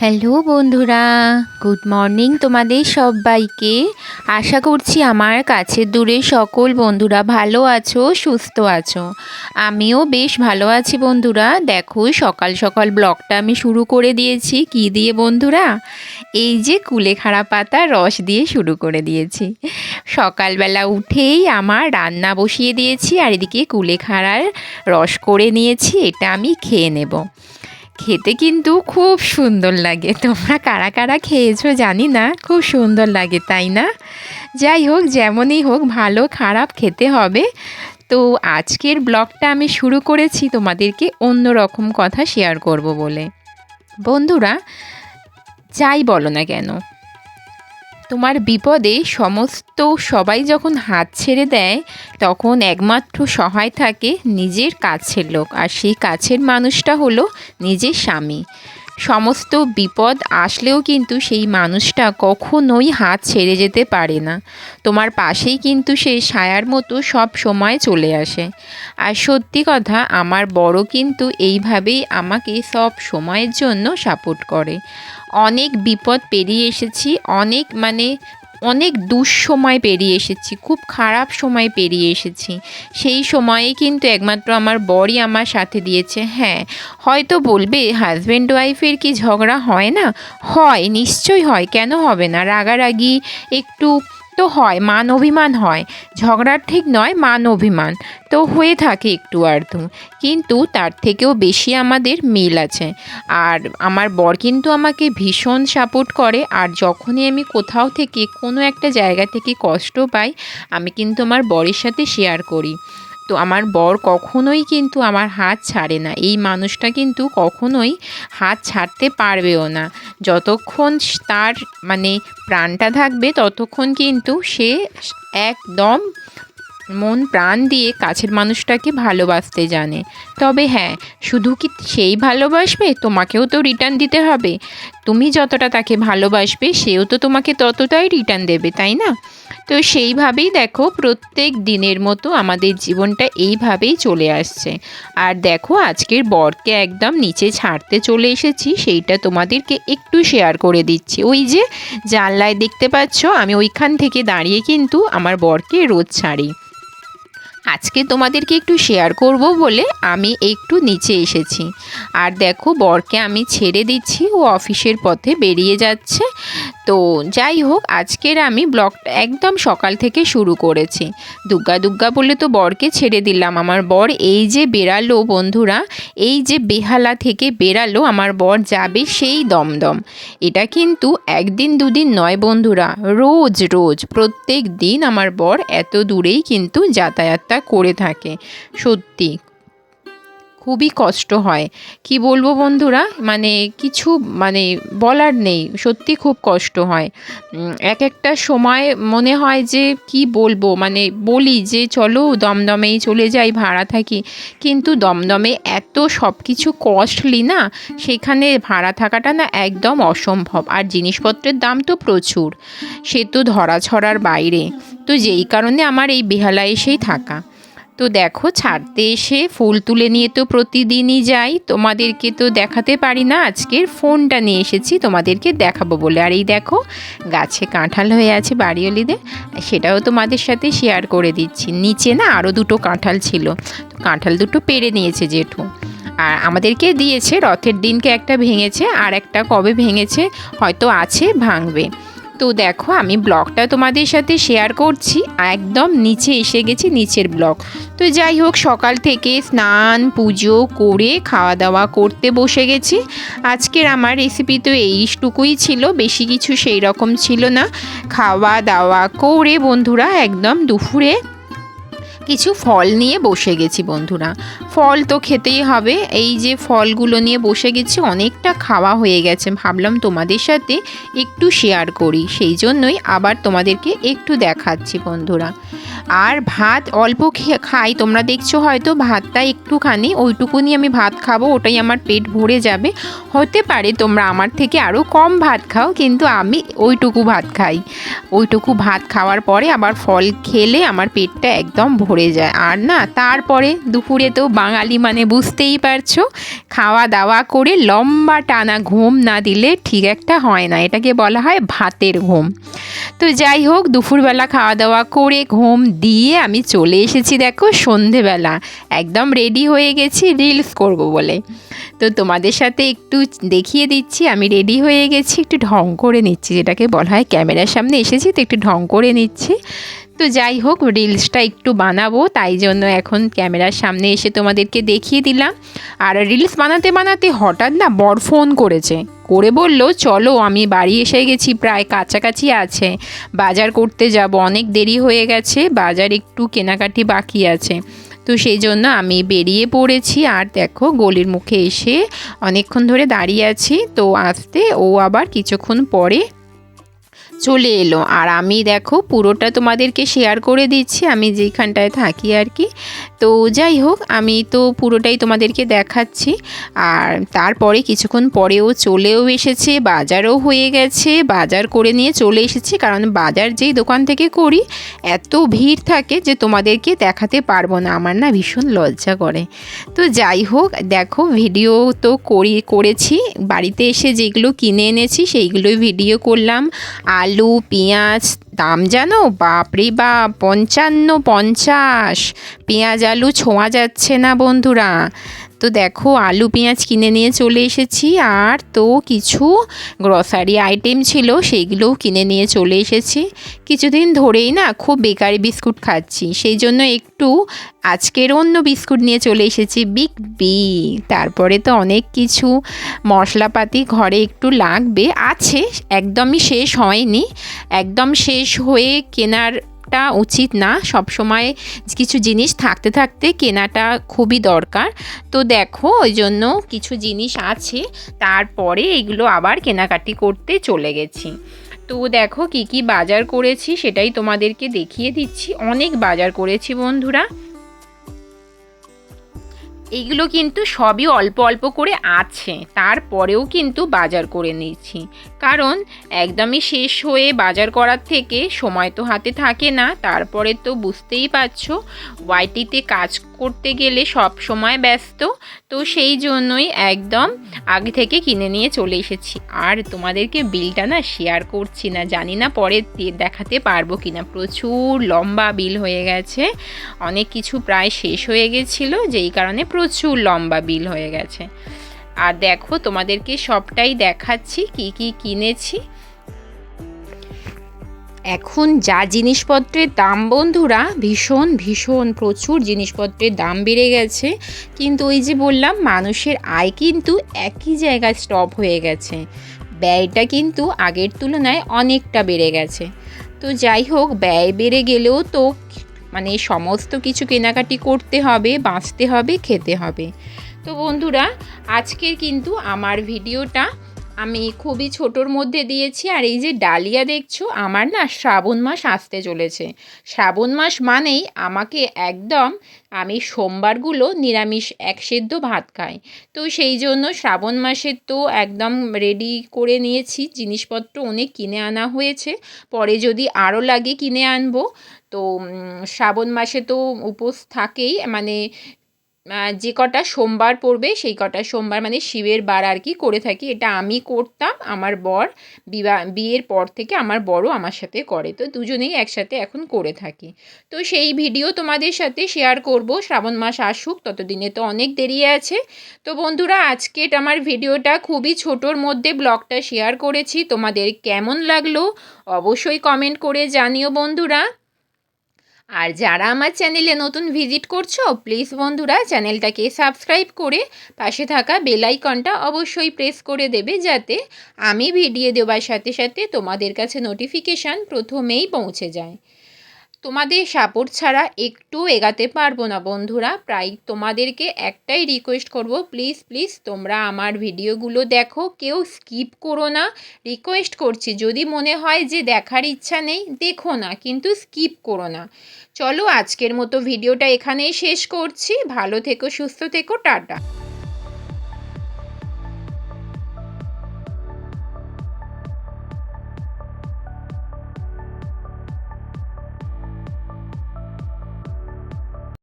Hello বন্ধুরা, good morning তোমাদের সবাইকে। আশা করছি আমার কাছের দূরে সকল বন্ধুরা ভালো আছো, সুস্থ আছো। আমিও বেশ ভালো আছি বন্ধুরা। দেখো, সকাল সকাল ব্লগটা আমি শুরু করে দিয়েছি। কি দিয়ে বন্ধুরা? এই যে কুলেখাড়া পাতা রস দিয়ে শুরু করে দিয়েছি। সকালবেলা উঠেই আমার রান্না বসিয়ে দিয়েছি আর এদিকে কুলেখাড়ার রস করে নিয়েছি, এটা আমি খেয়ে নেব। খেতে কিন্তু খুব সুন্দর লাগে। তোমরা কারা কারা খেয়েছো জানি না, খুব সুন্দর লাগে, তাই না? যাই হোক, যেমনই হোক, ভালো খারাপ খেতে হবে। তো আজকের ব্লগটা আমি শুরু করেছি তোমাদেরকে অন্য রকম কথা শেয়ার করব বলে। বন্ধুরা, যাই বলো না কেন তোমার বিপদে সমস্ত সবাই যখন হাত ছেড়ে দেয়, তখন একমাত্র সহায় থাকে নিজের কাছের লোক। আর সেই কাছের মানুষটা হলো নিজের স্বামী। সমস্ত বিপদ আসলেও কিন্তু সেই মানুষটা কখনোই হাত ছেড়ে যেতে পারে না। তোমার পাশেই কিন্তু সে ছায়ার মতো সব সময় চলে আসে। আর সত্যি কথা, আমার বড় কিন্তু এইভাবেই আমাকে সব সময়ের জন্য সাপোর্ট করে। অনেক বিপদ পেরিয়ে এসেছি, অনেক মানে অনেক দুঃসময় পেরিয়ে এসেছি, খুব খারাপ সময় পেরিয়ে এসেছি। সেই সময়ে কিন্তু একমাত্র আমার বরই আমার সাথে দিয়েছে। হ্যাঁ হয়তো বলবে হাজব্যান্ড ওয়াইফের কি ঝগড়া হয় না? হয়, নিশ্চয়ই হয়, কেন হবে না? রাগারাগি একটু তো হয়, মান অভিমান হয়। ঝগড়ার ঠিক নয়, মান অভিমান। তো হয়ে থাকে একটু আধটু কিন্তু তার থেকেও বেশি আমাদের মিল আছে। আর আমার বর কিন্তু আমাকে ভীষণ সাপোর্ট করে। আর যখনই আমি কোথাও থেকে কোনো একটা জায়গা থেকে কষ্ট পাই, আমি কিন্তু আমার বরের সাথে শেয়ার করি। তো আমার বর কখনোই কিন্তু আমার হাত ছাড়ে না। এই মানুষটা কিন্তু কখনোই হাত ছাড়তে পারবেও না। যতক্ষণ তার মানে প্রাণটা থাকবে, ততক্ষণ কিন্তু সে একদম মন প্রাণ দিয়ে কাছের মানুষটাকে ভালোবাসতে জানে। তবে হ্যাঁ শুধু কি সেই ভালোবাসবে? তোমাকেও তো রিটার্ন দিতে হবে। তুমি যতটা তাকে ভালোবাসবে, সেও তো তোমাকে ততটাই রিটার্ন দেবে, তাই না? তো সেইভাবেই দেখো প্রত্যেক দিনের মতো আমাদের জীবনটা এইভাবেই চলে আসছে। আর দেখো আজকের বরকে একদম নিচে ছাড়তে চলে এসেছি, সেইটা তোমাদেরকে একটু শেয়ার করে দিচ্ছি। ওই যে জানলায় দেখতে পাচ্ছ, আমি ওইখান থেকে দাঁড়িয়ে কিন্তু আমার বরকে রোজ ছাড়ি। আজকে তোমাদেরকে একটু শেয়ার করব বলে আমি একটু নিচে এসেছি। আর দেখো বরকে আমি ছেড়ে দিচ্ছি, ও অফিসের পথে বেরিয়ে যাচ্ছে। তো যাই হোক, আজকের আমি ব্লগটা একদম সকাল থেকে শুরু করেছি। দুগ্গা দুগ্গা বলে তো বরকে ছেড়ে দিলাম। আমার বর এই যে বেরালো বন্ধুরা, এই যে বেহালা থেকে বেরালো আমার বর যাবে সেই দমদম। এটা কিন্তু একদিন দুদিন নয় বন্ধুরা, রোজ রোজ, প্রত্যেক দিন আমার বর এত দূরেই কিন্তু যাতায়াতটা করে থাকে। সত্যি খুবই কষ্ট হয়। কি বলব বন্ধুরা? মানে কিছু মানে বলার নেই। সত্যি খুব কষ্ট হয়। এক একটা সময় মনে হয় যে কি বলব? মানে বলি যে চলো দমদমেই চলে যাই, ভাড়া থাকি। কিন্তু দমদমে এত সব কিছু কস্টলি না, সেখানে ভাড়া থাকাটা না একদম অসম্ভব। আর জিনিসপত্রের দাম তো প্রচুর। সে তো ধরা ছড়ার বাইরে। তো যেই কারণে আমার এই বেহালা এসেই থাকা। তো দেখো, ছাড়তে এসে ফুল তুলে নিয়ে তো প্রতিদিনই যাই। তোমাদেরকে তো দেখাতে পারি না, আজকের ফোনটা নিয়ে এসেছি, তোমাদেরকে দেখাবো বলে। আর এই দেখো, গাছে কাঁঠাল হয়ে আছে বাড়িওলিদের সেটাও তোমাদের সাথে শেয়ার করে দিচ্ছি। নিচে না আরও দুটো কাঁঠাল ছিল, তো কাঁঠাল দুটো পেরে নিয়েছে জেঠু। আর আমাদেরকে দিয়েছে, রথের দিনকে একটা ভেঙেছে, আর একটা কবে ভেঙেছে, হয়তো আছে, ভাঙবে। তো দেখো, আমি ব্লগটা তোমাদের সাথে শেয়ার করছি। একদম নিচে এসে গেছি, নিচের ব্লগ। তো যাই হোক, সকাল থেকে স্নান, পুজো করে খাওয়া দাওয়া করতে বসে গেছি। আজকের আমার রেসিপি তো এইটুকুই ছিল, বেশি কিছু সেই রকম ছিল না। খাওয়া দাওয়া করে বন্ধুরা একদম দুপুরে কিছু ফল নিয়ে বসে গেছি বন্ধুরা। ফল তো খেতেই হবে। এই যে ফলগুলো নিয়ে বসে গেছি, অনেকটা খাওয়া হয়ে গেছে। ভাবলাম তোমাদের সাথে একটু শেয়ার করি। সেই জন্যই আবার তোমাদেরকে একটু দেখাচ্ছি বন্ধুরা। আর ভাত অল্প খাই। তোমরা দেখছ হয়তো ভাতটা একটুখানি, ওইটুকুনি আমি ভাত খাব, ওটাই আমার পেট ভরে যাবে। হতে পারে তোমরা আমার থেকে আরও কম ভাত খাও, কিন্তু আমি ওইটুকু ভাত খাই। ওইটুকু ভাত খাওয়ার পরে আবার ফল খেলে আমার পেটটা একদম ভরে ধরে যায়। আর না, তারপরে দুপুরে তো বাঙালি মানে বুঝতেই পারছ খাওয়া দাওয়া করে লম্বা টানা ঘুম না দিলে ঠিক একটা হয় না। এটাকে বলা হয় ভাতের ঘুম। তো যাই হোক, দুপুরবেলা খাওয়া দাওয়া করে ঘুম দিয়ে আমি চলে এসেছি দেখো সন্ধেবেলা। একদম রেডি হয়ে গেছি রিলস করব বলে। তো তোমাদের সাথে একটু দেখিয়ে দিচ্ছি, আমি রেডি হয়ে গেছি, একটু ঢং করে নিচ্ছি, যেটাকে বলা হয় ক্যামেরার সামনে এসেছি, তো একটু ঢং করে নিচ্ছি। তো যাই হোক রিলসটা একটু বানাবো, তাই জন্য এখন ক্যামেরার সামনে এসে তোমাদেরকে দেখিয়ে দিলাম। আর রিলস বানাতে বানাতে হঠাৎ না বর ফোন করেছে। করে বলল, চলো, আমি বাড়ি এসে গেছি, প্রায় কাছাকাছি আছে। বাজার করতে যাব, অনেক দেরি হয়ে গেছে, বাজার একটু কেনাকাটি বাকি আছে। তো সেই জন্য আমি বেরিয়ে পড়েছি, আর দেখো, গলির মুখে এসে অনেকক্ষণ ধরে দাঁড়িয়ে আছি। তো আসতে ও আবার কিছুক্ষণ পরে চলে এলো। আর আমি দেখো পুরোটা তোমাদেরকে শেয়ার করে দিচ্ছি। আমি যেখানটায় থাকি আর কি তো যাই হোক, আমি তো পুরোটাই তোমাদেরকে দেখাচ্ছি। আর তারপরে কিছুক্ষণ পরেও চলেও এসেছে, বাজারও হয়ে গেছে, বাজার করে নিয়ে চলে এসেছি। কারণ বাজার যেই দোকান থেকে করি, এত ভিড় থাকে যে তোমাদেরকে দেখাতে পারব না। আমার না ভীষণ লজ্জা করে। তো যাই হোক, দেখো ভিডিও তো করি, করেছি। বাড়িতে এসে যেগুলো কিনে এনেছি, সেইগুলোই ভিডিও করলাম। আলু, পেঁয়াজ দাম জানো? বাপরে বাপ পঞ্চান্ন পঞ্চাশ। পেঁয়াজ আলু ছোঁয়া যাচ্ছে না বন্ধুরা। তো দেখো, আলু, পেঁয়াজ কিনে নিয়ে চলে এসেছি। আর তো কিছু গ্রসারি আইটেম ছিল, সেইগুলোও কিনে নিয়ে চলে এসেছি। কিছুদিন ধরেই না খুব বেকারি বিস্কুট খাচ্ছি। সেই জন্য একটু আজকের অন্য বিস্কুট নিয়ে চলে এসেছি বিগ বি তারপরে তো অনেক কিছু মশলাপাতি ঘরে একটু লাগবে। আছে, একদমই শেষ হয়নি। একদম শেষ হয়ে কেনার টা উচিত না। সব সময় কিছু জিনিস থাকতে থাকতে কেনাটা খুবই দরকার। তো দেখো ওই জন্য কিছু জিনিস আছে, তারপরে এগুলো আবার কেনাকাটি করতে চলে গেছি। তো দেখো, কি কি বাজার করেছি সেটাই তোমাদেরকে দেখিয়ে দিচ্ছি। অনেক বাজার করেছি বন্ধুরা। এইগুলো কিন্তু সবই অল্প অল্প করে আছে। তারপরেও কিন্তু বাজার করে নিয়েছি। কারণ একদমই শেষ হয়ে বাজার করার থেকে সময় তো হাতে থাকে না, তারপরে তো বুঝতেই পারছ, ওয়াইটিতে কাজ করতে গেলে সব সময় ব্যস্ত, তো সেই জন্যই একদম আগে থেকে কিনে নিয়ে চলে এসেছি। আর তোমাদেরকে বিলটা না শেয়ার করছি না, জানি না পরে দেখাতে পারব কি না প্রচুর লম্বা বিল হয়ে গেছে, অনেক কিছু প্রায় শেষ হয়ে গেছিল, যেই কারণে প্রচুর লম্বা বিল হয়ে গেছে। আর দেখো তোমাদেরকে সবটাই দেখাচ্ছি, কি কি কিনেছি। এখন যা জিনিসপত্রের দাম বন্ধুরা, ভীষণ ভীষণ প্রচুর জিনিসপত্রের দাম বেড়ে গেছে। কিন্তু ওই যে বললাম, মানুষের আয় কিন্তু একই জায়গায় স্টপ হয়ে গেছে। ব্যয়টা কিন্তু আগের তুলনায় অনেকটা বেড়ে গেছে। তো যাই হোক, ব্যয় বেড়ে গেলেও তো মানে সমস্ত কিছু কেনাকাটি করতে হবে, বাঁচতে হবে, খেতে হবে। তো বন্ধুরা, আজকের কিন্তু আমার ভিডিওটা আমি খুবই ছোটোর মধ্যে দিয়েছি। আর এই যে ডালিয়া দেখছ, আমার না শ্রাবণ মাস আসতে চলেছে। শ্রাবণ মাস মানেই আমাকে একদম আমি সোমবারগুলো নিরামিষ এক সেদ্ধ ভাত খাই। তো সেই জন্য শ্রাবণ মাসের তো একদম রেডি করে নিয়েছি। জিনিসপত্র অনেক কিনে আনা হয়েছে। পরে যদি আরও লাগে কিনে আনব। তো শ্রাবণ মাসে তো উপোস থাকেই। মানে যে কটা সোমবার পড়বে, সেই কটা সোমবার মানে শিবের বার আর কি করে থাকি। এটা আমি করতাম, আমার বর বিবাহ বিয়ের পর থেকে আমার বড় আমার সাথে করে। তো দুজনেই একসাথে এখন করে থাকি। তো সেই ভিডিও তোমাদের সাথে শেয়ার করব। শ্রাবণ মাস আসুক, ততদিনে তো অনেক দেরি আছে। তো বন্ধুরা আজকের আমার ভিডিওটা খুবই ছোটোর মধ্যে ব্লগটা শেয়ার করেছি। তোমাদের কেমন লাগল অবশ্যই কমেন্ট করে জানিও বন্ধুরা। আর যারা আমার চ্যানেলে নতুন ভিজিট করছ প্লিজ বন্ধুরা চ্যানেলটাকে সাবস্ক্রাইব করে পাশে থাকা বেল আইকনটা অবশ্যই প্রেস করে দেবে যাতে আমি ভিডিও দেওয়ার সাথে সাথে তোমাদের কাছে নোটিফিকেশান প্রথমেই পৌঁছে যায়। তোমাদের সাপোর্ট ছাড়া একটু এগাতে পারব না, বন্ধুরা। প্রায় তোমাদেরকে একটাই রিকোয়েস্ট করব। প্লিজ প্লিজ তোমরা আমার ভিডিওগুলো দেখো। কেউ স্কিপ করো না। রিকোয়েস্ট করছি। যদি মনে হয় যে দেখার ইচ্ছা নেই, দেখো না, কিন্তু স্কিপ করো না। চলো আজকের মতো ভিডিওটা এখানেই শেষ করছি। ভালো থেকো, সুস্থ থেকো, টাটা।